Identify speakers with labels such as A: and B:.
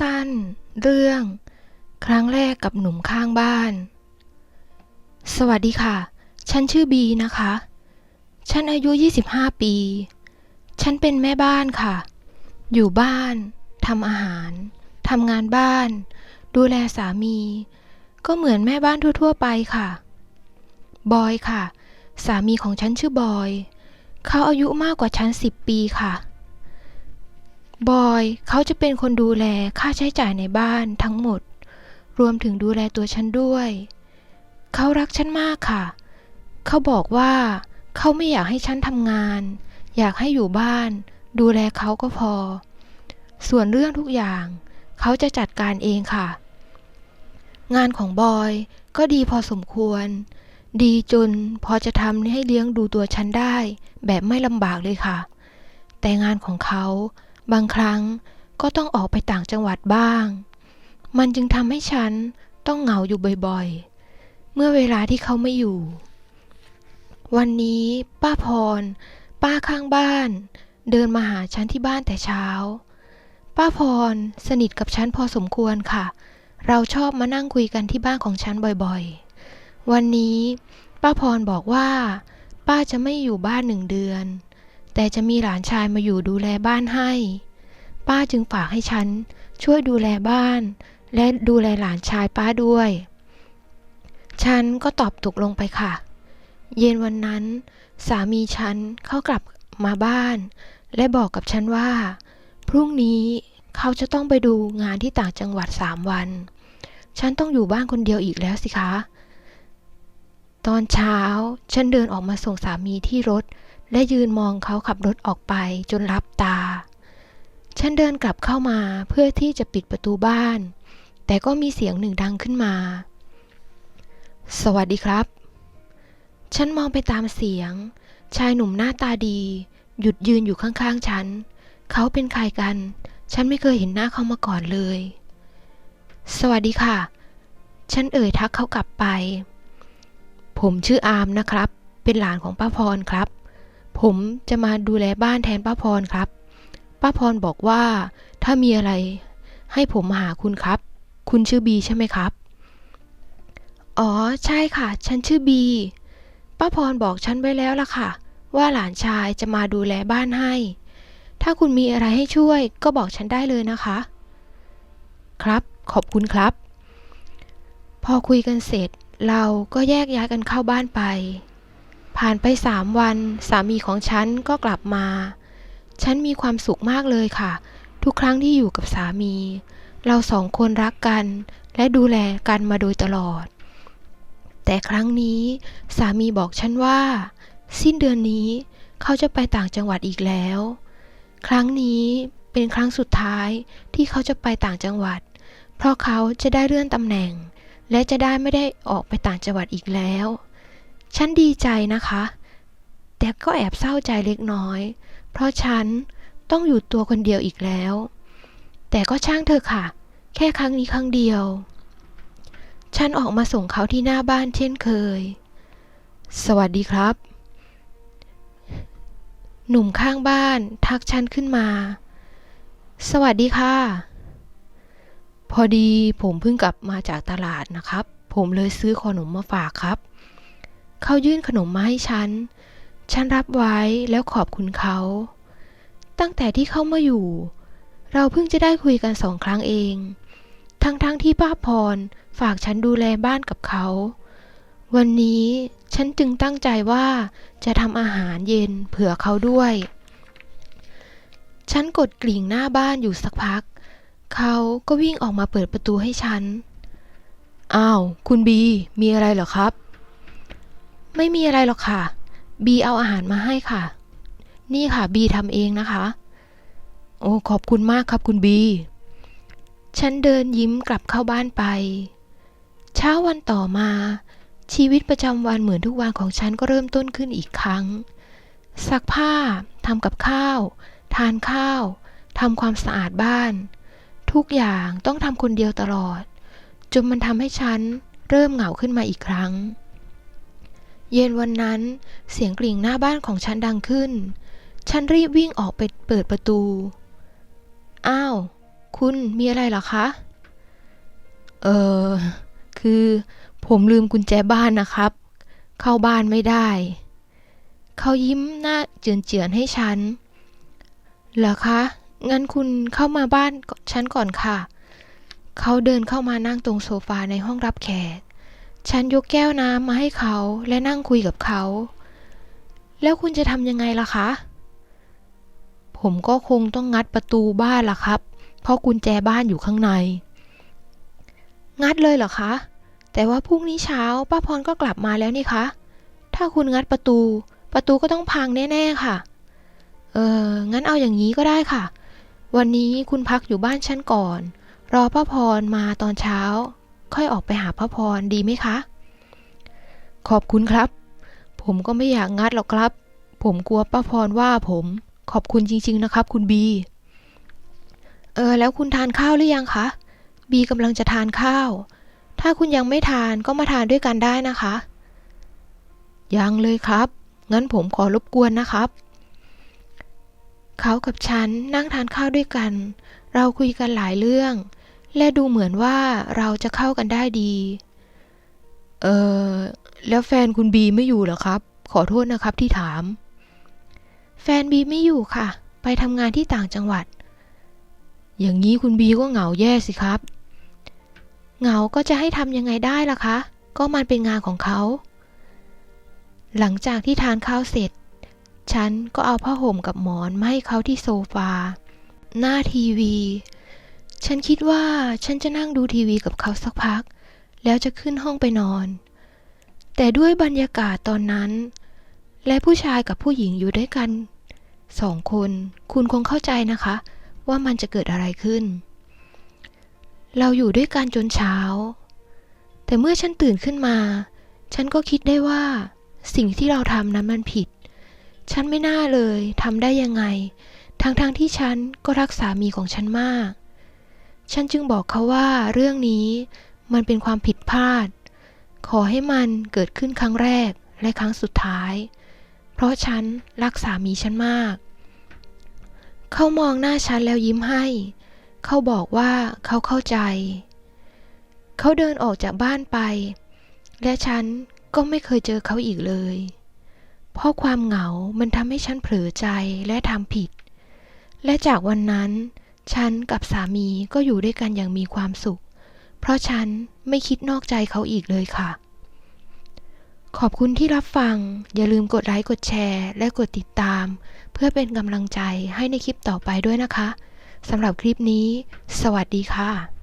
A: สั้น เรื่อง ครั้งแรกกับหนุ่มข้างบ้าน สวัสดีค่ะ ฉันชื่อบีนะคะ ฉันอายุ 25 ปี ฉันเป็นแม่บ้านค่ะ อยู่บ้านทำอาหารทำงานบ้าน ดูแลสามี ก็เหมือนแม่บ้านทั่ว ๆ ไปค่ะ บอยค่ะ สามีของฉันชื่อบอย เขาอายุมากกว่าฉัน 10 ปีค่ะ บอยเขาจะเป็นคนดูแลค่าใช้จ่ายในบ้านทั้งหมด รวมถึงดูแลตัวฉันด้วย เขารักฉันมากค่ะ เขาบอกว่าเขาไม่อยากให้ฉันทำงาน อยากให้อยู่บ้าน ดูแลเขาก็พอ ส่วนเรื่องทุกอย่าง เขาจะจัดการเองค่ะ งานของบอยก็ดีพอสมควร ดีจนพอจะทำให้เลี้ยงดูตัวฉันได้ แบบไม่ลำบากเลยค่ะ แต่งานของเขา บางครั้งก็ต้องออกไปต่างจังหวัดบ้าง มันจึงทำให้ฉันต้องเหงาอยู่บ่อยๆ เมื่อเวลาที่เขาไม่อยู่ วันนี้ป้าพร ป้าข้างบ้าน เดินมาหาฉันที่บ้านแต่เช้า ป้าพรสนิทกับฉันพอสมควรค่ะ เราชอบมานั่งคุยกันที่บ้านของฉันบ่อยๆ วันนี้ ป้าพรบอกว่า ป้าจะไม่อยู่บ้านหนึ่งเดือน แต่จะมีหลานชายมาอยู่ดูแลบ้านให้ ป้าจึงฝากให้ฉันช่วยดูแลบ้าน และดูแลหลานชายป้าด้วย ฉันก็ตอบตกลงไปค่ะ เย็นวันนั้น สามีฉันเข้ากลับมาบ้าน และบอกกับฉันว่า พรุ่งนี้เขาจะต้องไปดูงานที่ต่างจังหวัดสามวัน ฉันต้องอยู่บ้านคนเดียวอีกแล้วสิคะ ตอนเช้าฉันเดินออกมาส่งสามีที่รถ และยืนมองเขาขับรถออกไปจนลับตา ฉันเดินกลับเข้ามาเพื่อที่จะปิดประตูบ้าน แต่ก็มีเสียงหนึ่งดังขึ้นมา สวัสดีครับ ฉันมองไปตามเสียง ชายหนุ่มหน้าตาดี หยุดยืนอยู่ข้างๆฉัน เขาเป็นใครกัน ฉันไม่เคยเห็นหน้าเขามาก่อนเลย สวัสดีค่ะ ฉันเอ่ยทักเขากลับไป ผมชื่ออามนะครับ เป็นหลานของป้าพรครับ ผมจะมาดูแลบ้านแทนป้าพรครับ ป้าพรบอกว่า ถ้ามีอะไร ให้ผมมาหาคุณครับ คุณชื่อบีใช่ไหมครับ อ๋อ ใช่ค่ะ ฉันชื่อบี ป้าพรบอกฉันไว้แล้วล่ะค่ะ ว่าหลานชายจะมาดูแลบ้านให้ ถ้าคุณมีอะไรให้ช่วย ก็บอกฉันได้เลยนะคะ ครับ ขอบคุณครับ พอคุยกันเสร็จ เราก็แยกย้ายกันเข้าบ้านไป ผ่านไปสามวัน สามีของฉันก็กลับมา ฉันมีความสุขมากเลยค่ะ ทุกครั้งที่อยู่กับสามี เราสองคนรักกัน และดูแลกันมาโดยตลอด แต่ครั้งนี้สามีบอกฉันว่า สิ้นเดือนนี้เขาจะไปต่างจังหวัดอีกแล้ว ครั้งนี้เป็นครั้งสุดท้ายที่เขาจะไปต่างจังหวัด เพราะเขาจะได้เลื่อนตำแหน่ง และจะได้ไม่ได้ออกไปต่างจังหวัดอีกแล้ว ฉันดีใจนะคะ แต่ก็แอบเศร้าใจเล็กน้อย เพราะฉันต้องอยู่ตัวคนเดียวอีกแล้ว แต่ก็ช่างเถอะค่ะ แค่ครั้งนี้ครั้งเดียว ฉันออกมาส่งเขาที่หน้าบ้านเช่นเคย สวัสดีครับ หนุ่มข้างบ้านทักฉันขึ้นมา สวัสดีค่ะ พอดีผมเพิ่งกลับมาจากตลาดนะครับ ผมเลยซื้อขนมมาฝากครับ เขายื่นขนมมาให้ฉัน ฉันรับไว้แล้วขอบคุณเขา ตั้งแต่ที่เขามาอยู่ เราเพิ่งจะได้คุยกันสองครั้งเอง ทั้งๆทที่ป้าพรฝากฉันดูแลบ้านกับเขา วันนี้ฉันจึงตั้งใจว่าจะทำอาหารเย็นเผื่อเขาด้วย ฉันกดกริ่งหน้าบ้านอยู่สักพัก เขาก็วิ่งออกมาเปิดประตูให้ฉัน อ้าว คุณบี มีอะไรเหรอครับ ไม่มีอะไรหรอกค่ะ บีเอาอาหารมาให้ค่ะ นี่ค่ะบีทำเองนะคะ โอ้ขอบคุณมากครับคุณบี ฉันเดินยิ้มกลับเข้าบ้านไป เช้าวันต่อมา ชีวิตประจำวันเหมือนทุกวันของฉันก็เริ่มต้นขึ้นอีกครั้ง ซักผ้าทำกับข้าว ทานข้าวทำความสะอาดบ้าน ทุกอย่างต้องทำคนเดียวตลอด จนมันทำให้ฉันเริ่มเหงาขึ้นมาอีกครั้ง เย็นวันนั้นเสียงกริ่งหน้าบ้านของฉันดังขึ้น ฉันรีบวิ่งออกไปเปิดประตู อ้าว คุณมีอะไรหรอคะ เออ คือผมลืมกุญแจบ้านนะครับ เข้าบ้านไม่ได้ เขายิ้มหน้าเจือนๆให้ฉัน เหรอคะ งั้นคุณเข้ามาบ้านฉันก่อนค่ะ เขาเดินเข้ามานั่งตรงโซฟาในห้องรับแขก ฉันยกแก้วน้ำมาให้เขาและนั่งคุยกับเขา แล้วคุณจะทำยังไงล่ะคะ ผมก็คงต้องงัดประตูบ้านล่ะครับ เพราะกุญแจบ้านอยู่ข้างใน งัดเลยเหรอคะ แต่ว่าพรุ่งนี้เช้าป้าพรก็กลับมาแล้วนี่คะ ถ้าคุณงัดประตู ประตูก็ต้องพังแน่ๆค่ะ เออ งั้นเอาอย่างนี้ก็ได้ค่ะ วันนี้คุณพักอยู่บ้านฉันก่อน รอป้าพรมาตอนเช้า ค่อยออกไปหาป้าพรดีไหมคะ ขอบคุณครับ ผมก็ไม่อยากงัดหรอกครับ ผมกลัวป้าพรว่าผม ขอบคุณจริง ๆ นะครับ คุณบี เออ แล้วคุณทานข้าวหรือยังคะ บีกำลังจะทานข้าว ถ้าคุณยังไม่ทานก็มาทานด้วยกันได้นะคะ ยังเลยครับ งั้นผมขอรบกวนนะครับเขากับฉันนั่งทานข้าวด้วยกัน เราคุยกันหลายเรื่อง และดูเหมือนว่าเราจะเข้ากันได้ดี เออแล้วแฟนคุณบีไม่อยู่เหรอครับ ขอโทษนะครับที่ถาม แฟนบีไม่อยู่ค่ะ ไปทำงานที่ต่างจังหวัด อย่างนี้คุณบีก็เหงาแย่สิครับ เหงาก็จะให้ทำยังไงได้ล่ะคะ ก็มันเป็นงานของเขา หลังจากที่ทานข้าวเสร็จ ฉันก็เอาผ้าห่มกับหมอนมาให้เขาที่โซฟา หน้าทีวี ฉันคิดว่าฉันจะนั่งดูทีวีกับเขาสักพัก แล้วจะขึ้นห้องไปนอน แต่ด้วยบรรยากาศตอนนั้น และผู้ชายกับผู้หญิงอยู่ด้วยกันสองคน คุณคงเข้าใจนะคะ ว่ามันจะเกิดอะไรขึ้น เราอยู่ด้วยกันจนเช้า แต่เมื่อฉันตื่นขึ้นมา ฉันก็คิดได้ว่า สิ่งที่เราทำนั้นมันผิด ฉันไม่น่าเลยทำได้ยังไงทั้งๆทที่ฉันก็รักสามีของฉันมาก ฉันจึงบอกเขาว่าเรื่องนี้มันเป็นความผิดพลาด ขอให้มันเกิดขึ้นครั้งแรกและครั้งสุดท้าย เพราะฉันรักสามีฉันมาก เขามองหน้าฉันแล้วยิ้มให้ เขาบอกว่าเขาเข้าใจ เขาเดินออกจากบ้านไป และฉันก็ไม่เคยเจอเขาอีกเลย เพราะความเหงามันทำให้ฉันเผลอใจและทำผิด และจากวันนั้น ฉันกับสามีก็อยู่ด้วยกันอย่างมีความสุข เพราะฉันไม่คิดนอกใจเขาอีกเลยค่ะ ขอบคุณที่รับฟัง อย่าลืมกดไลค์กดแชร์ และกดติดตาม เพื่อเป็นกำลังใจให้ในคลิปต่อไปด้วยนะคะสำหรับคลิปนี้ สวัสดีค่ะ